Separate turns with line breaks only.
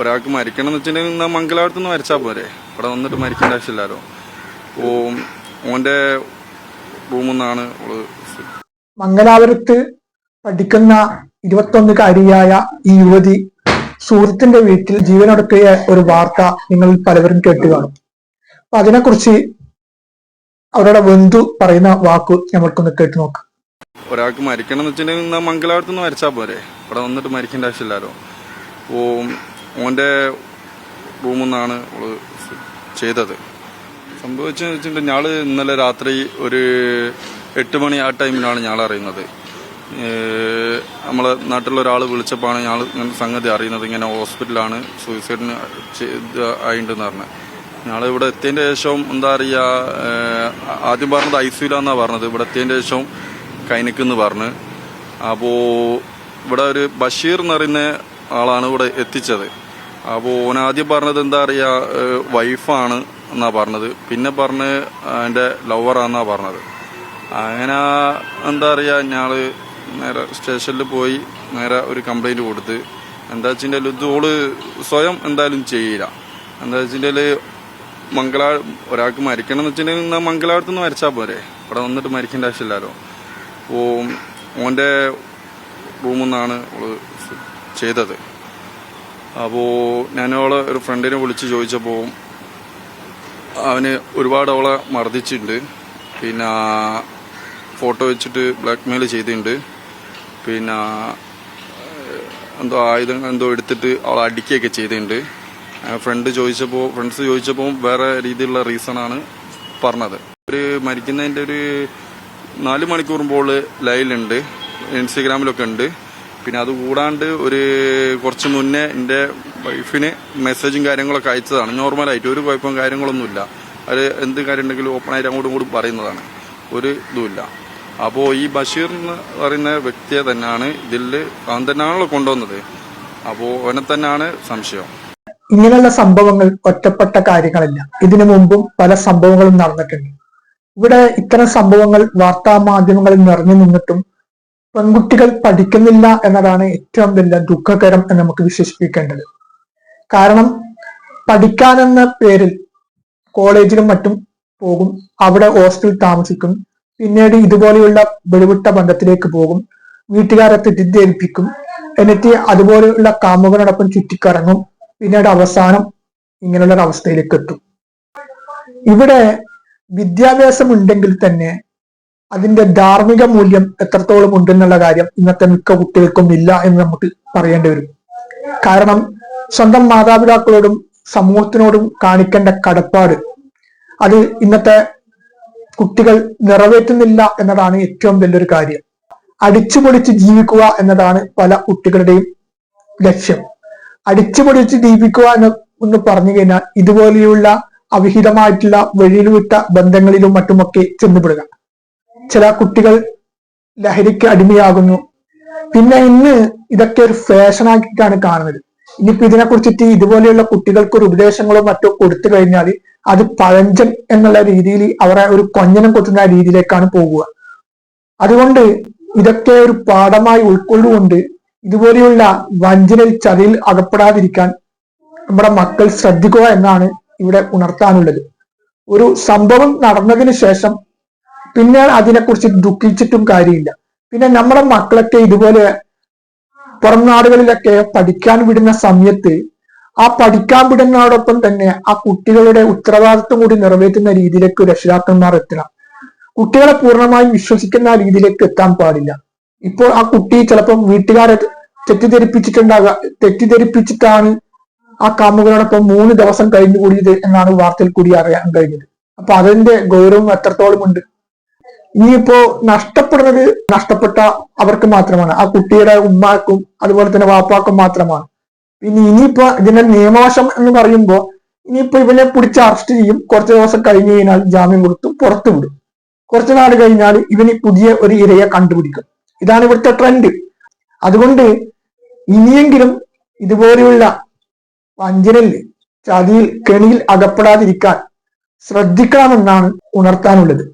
ഒരാൾക്ക് മരിക്കണം എന്ന് വെച്ചിട്ടുണ്ടെങ്കിൽ മംഗലാപുരത്ത് നിന്ന് മരിച്ചാൽ പോരെ. ഇവിടെ വന്നിട്ട് മരിക്കേണ്ട ആവശ്യമില്ലല്ലോ ഓ ഓന്റെ റൂമിൽ നിന്നാണ് ഓൾ
മംഗലാപുരത്ത് പഠിക്കുന്ന ഇരുപത്തൊന്നുകാരിയായ ഈ യുവതി സുഹൃത്തിന്റെ വീട്ടിൽ ജീവനൊടുക്കിയ ഒരു വാർത്ത നിങ്ങൾ പലവരും കേട്ടു കാണും. അപ്പൊ അതിനെക്കുറിച്ച് അവരുടെ ബന്ധു പറയുന്ന വാക്ക് നമ്മൾക്കൊന്ന് കേട്ടു നോക്കാം.
ഒരാൾക്ക് മരിക്കണം എന്ന് വെച്ചിട്ടുണ്ടെങ്കിൽ മംഗലാപുരത്ത് നിന്ന് മരിച്ചാൽ പോരെ. ഇവിടെ വന്നിട്ട് മരിക്കേണ്ട ആവശ്യമില്ലല്ലോ ഓ ഓന്റെ റൂമിൽ നിന്നാണ് അവൾ ചെയ്തത്. സംഭവിച്ചെന്ന് വെച്ചിട്ടുണ്ടെങ്കിൽ ഞാൾ ഇന്നലെ രാത്രി ഒരു എട്ട് മണി ആ ടൈമിലാണ് ഞാൾ അറിയുന്നത്. നമ്മളെ നാട്ടിലുള്ള ഒരാൾ വിളിച്ചപ്പോഴാണ് ഞാൾ ഇങ്ങനെ സംഗതി അറിയുന്നത് ഇങ്ങനെ ഹോസ്പിറ്റലാണ് സൂയിസൈഡിന് ആയിട്ടുണ്ടെന്ന് പറഞ്ഞത് ഞങ്ങൾ ഇവിടെ എത്തിയതിന്റെ ശേഷം എന്താ പറയുക ആദ്യം പറഞ്ഞത് ഐ സിയിലാന്നാ പറഞ്ഞത്. ഇവിടെ എത്തിയതിന്റെ ശേഷം കൈനക്കെന്ന് പറഞ്ഞ്. അപ്പോൾ ഇവിടെ ഒരു ബഷീർ എന്ന് പറയുന്ന ആളാണ് ഇവിടെ എത്തിച്ചത്. അപ്പോൾ ഓൻ ആദ്യം പറഞ്ഞത് എന്താ പറയുക വൈഫാണ് എന്നാ പറഞ്ഞത്. പിന്നെ പറഞ്ഞ് എന്റെ ലവറാന്നാ പറഞ്ഞത്. അങ്ങനെ എന്താ പറയുക ഞങ്ങൾ നേരെ സ്റ്റേഷനിൽ പോയി നേരെ ഒരു കംപ്ലൈന്റ് കൊടുത്ത് എന്താ വെച്ചിട്ടുണ്ടെങ്കിൽ ഇത് ഓൾ സ്വയം എന്തായാലും ചെയ്യില്ല. എന്താ വെച്ചിട്ടുണ്ടെങ്കിൽ മംഗളാ ഒരാൾക്ക് മരിക്കണം എന്ന് വെച്ചിട്ടുണ്ടെങ്കിൽ എന്നാ മംഗലാപുരത്ത് നിന്ന് മരിച്ചാൽ പോരെ? ഇവിടെ വന്നിട്ട് മരിക്കേണ്ട ആവശ്യമില്ലല്ലോ. ഓ ഓന്റെ റൂമിൽ നിന്നാണ് ചെയ്തത്. അപ്പോൾ ഞാൻ അവളെ ഒരു ഫ്രണ്ടിനെ വിളിച്ച് ചോദിച്ചപ്പോൾ അവന് ഒരുപാട് അവളെ മർദ്ദിച്ചിട്ടുണ്ട്. പിന്നെ ഫോട്ടോ വെച്ചിട്ട് ബ്ലാക്ക് മെയിൽ ചെയ്തിട്ടുണ്ട്. പിന്നെ എന്തോ ആയുധം എന്തോ എടുത്തിട്ട് അവളെ അടിക്കുകയൊക്കെ ചെയ്തിട്ടുണ്ട്. ഫ്രണ്ട് ചോദിച്ചപ്പോൾ ഫ്രണ്ട്സ് ചോദിച്ചപ്പോൾ വേറെ രീതിയിലുള്ള റീസണാണ് പറഞ്ഞത്. ഒരു മരിക്കുന്നതിന്റെ ഒരു നാല് മണിക്കൂർ മുമ്പോൾ ലൈവിലുണ്ട്. ഇൻസ്റ്റഗ്രാമിലൊക്കെ ഉണ്ട്. പിന്നെ അത് കൂടാണ്ട് ഒരു കുറച്ച് മുന്നേ എന്റെ വൈഫിന് മെസ്സേജും കാര്യങ്ങളൊക്കെ അയച്ചതാണ്. നോർമലായിട്ട് ഒരു കുഴപ്പവും കാര്യങ്ങളൊന്നുമില്ല. അത് എന്ത് കാര്യം ഉണ്ടെങ്കിലും ഓപ്പണായിട്ട് അങ്ങോട്ടും ഇങ്ങോട്ടും പറയുന്നതാണ്. ഒരു ഇതുമില്ല. അപ്പോൾ ഈ ബഷീർ എന്ന് പറയുന്ന വ്യക്തിയെ തന്നെയാണ് ഇതിൽ അവൻ തന്നെയാണല്ലോ കൊണ്ടുവന്നത്. അപ്പോൾ അവനെ തന്നെയാണ് സംശയം.
ഇങ്ങനെയുള്ള സംഭവങ്ങൾ ഒറ്റപ്പെട്ട കാര്യങ്ങളല്ല. ഇതിനു മുമ്പും പല സംഭവങ്ങളും നടന്നിട്ടുണ്ട്. ഇവിടെ ഇത്തരം സംഭവങ്ങൾ വാർത്താ മാധ്യമങ്ങളിൽ നിറഞ്ഞു നിന്നിട്ടും പെൺകുട്ടികൾ പഠിക്കുന്നില്ല എന്നതാണ് ഏറ്റവും വലിയ ദുഃഖകരം എന്ന് നമുക്ക് വിശേഷിപ്പിക്കേണ്ടത്. കാരണം പഠിക്കാനെന്ന പേരിൽ കോളേജിലും മറ്റും പോകും അവിടെ ഹോസ്റ്റലിൽ താമസിക്കും പിന്നീട് ഇതുപോലെയുള്ള വെളിവിട്ട ബന്ധത്തിലേക്ക് പോകും വീട്ടുകാരെ തെറ്റിദ്ധരിപ്പിക്കും എന്നിട്ട് അതുപോലെയുള്ള കാമുകനോടൊപ്പം ചുറ്റിക്കറങ്ങും പിന്നീട് അവസാനം ഇങ്ങനെയുള്ള ഒരു അവസ്ഥയിലേക്ക് എത്തും. ഇവിടെ വിദ്യാഭ്യാസം ഉണ്ടെങ്കിൽ തന്നെ അതിന്റെ ധാർമ്മിക മൂല്യം എത്രത്തോളം ഉണ്ടെന്നുള്ള കാര്യം ഇന്നത്തെ മിക്ക കുട്ടികൾക്കും ഇല്ല എന്ന് നമുക്ക് പറയേണ്ടി വരും. കാരണം സ്വന്തം മാതാപിതാക്കളോടും സമൂഹത്തിനോടും കാണിക്കേണ്ട കടപ്പാട് അത് ഇന്നത്തെ കുട്ടികൾ നിറവേറ്റുന്നില്ല എന്നതാണ് ഏറ്റവും വലിയൊരു കാര്യം. അടിച്ചുപൊളിച്ച് ജീവിക്കുക എന്നതാണ് പല കുട്ടികളുടെയും ലക്ഷ്യം. അടിച്ചുപൊളിച്ച് ജീവിക്കുക എന്ന് എന്ന് പറഞ്ഞു കഴിഞ്ഞാൽ ഇതുപോലെയുള്ള അവിഹിതമായിട്ടുള്ള വഴിയിൽ വിട്ട ബന്ധങ്ങളിലും മറ്റുമൊക്കെ ചെന്നുപെടുക. ചില കുട്ടികൾ ലഹരിക്ക് അടിമയാകുന്നു. പിന്നെ ഇന്ന് ഇതൊക്കെ ഒരു ഫാഷനാക്കിയിട്ടാണ് കാണുന്നത്. ഇനിയിപ്പോ ഇതിനെ കുറിച്ചിട്ട് ഇതുപോലെയുള്ള കുട്ടികൾക്ക് ഒരു ഉപദേശങ്ങളോ മറ്റോ കൊടുത്തു കഴിഞ്ഞാൽ അത് പഴഞ്ചൻ എന്നുള്ള രീതിയിൽ അവരെ ഒരു കൊഞ്ഞനം കൊത്തുന്ന രീതിയിലേക്കാണ് പോകുക അതുകൊണ്ട് ഇതൊക്കെ ഒരു പാഠമായി ഉൾക്കൊള്ളുകൊണ്ട് ഇതുപോലെയുള്ള വഞ്ചനയിൽ ചതിയിൽ അകപ്പെടാതിരിക്കാൻ നമ്മുടെ മക്കൾ ശ്രദ്ധിക്കുക എന്നാണ് ഇവിടെ ഉണർത്താനുള്ളത്. ഒരു സംഭവം നടന്നതിന് ശേഷം പിന്നെ അതിനെക്കുറിച്ച് ദുഃഖിച്ചിട്ടും കാര്യമില്ല. പിന്നെ നമ്മുടെ മക്കളൊക്കെ ഇതുപോലെ പുറം നാടുകളിലൊക്കെ പഠിക്കാൻ വിടുന്ന സമയത്ത് ആ പഠിക്കാൻ വിടുന്നതോടൊപ്പം തന്നെ ആ കുട്ടികളുടെ ഉത്തരവാദിത്വം കൂടി നിറവേറ്റുന്ന രീതിയിലേക്ക് രക്ഷിതാക്കന്മാർ എത്തണം. കുട്ടികളെ പൂർണമായും വിശ്വസിക്കുന്ന രീതിയിലേക്ക് എത്താൻ പാടില്ല. ഇപ്പോൾ ആ കുട്ടി ചിലപ്പം വീട്ടുകാരെ തെറ്റിദ്ധരിപ്പിച്ചിട്ടുണ്ടാക തെറ്റിദ്ധരിപ്പിച്ചിട്ടാണ് ആ കാമുകനോടൊപ്പം മൂന്ന് ദിവസം കഴിഞ്ഞു കൂടിയത് എന്നാണ് വാർത്തയിൽ കൂടി അറിയാൻ കഴിഞ്ഞത്. അപ്പൊ അതിന്റെ ഗൗരവം എത്രത്തോളം ഉണ്ട് ഇനിയിപ്പോ നഷ്ടപ്പെടുന്നത് നഷ്ടപ്പെട്ട അവർക്ക് മാത്രമാണ്. ആ കുട്ടിയുടെ ഉമ്മാക്കും അതുപോലെ തന്നെ വാപ്പാക്കും മാത്രമാണ്. പിന്നെ ഇനിയിപ്പോ ഇതിന്റെ നിയമവശം എന്ന് പറയുമ്പോ ഇനിയിപ്പോ ഇവനെ പിടിച്ച് അറസ്റ്റ് ചെയ്യും. കുറച്ച് ദിവസം കഴിഞ്ഞു കഴിഞ്ഞാൽ ജാമ്യം കൊടുത്തു പുറത്തു വിടും. കുറച്ചു നാൾ കഴിഞ്ഞാൽ ഇവന് പുതിയ ഒരു ഇരയെ കണ്ടുപിടിക്കും. ഇതാണ് ഇവിടുത്തെ ട്രെൻഡ് അതുകൊണ്ട് ഇനിയെങ്കിലും ഇതുപോലെയുള്ള വഞ്ചനയിൽ ചതിയിൽ കെണിയിൽ അകപ്പെടാതിരിക്കാൻ ശ്രദ്ധിക്കണമെന്നാണ് ഉണർത്താനുള്ളത്.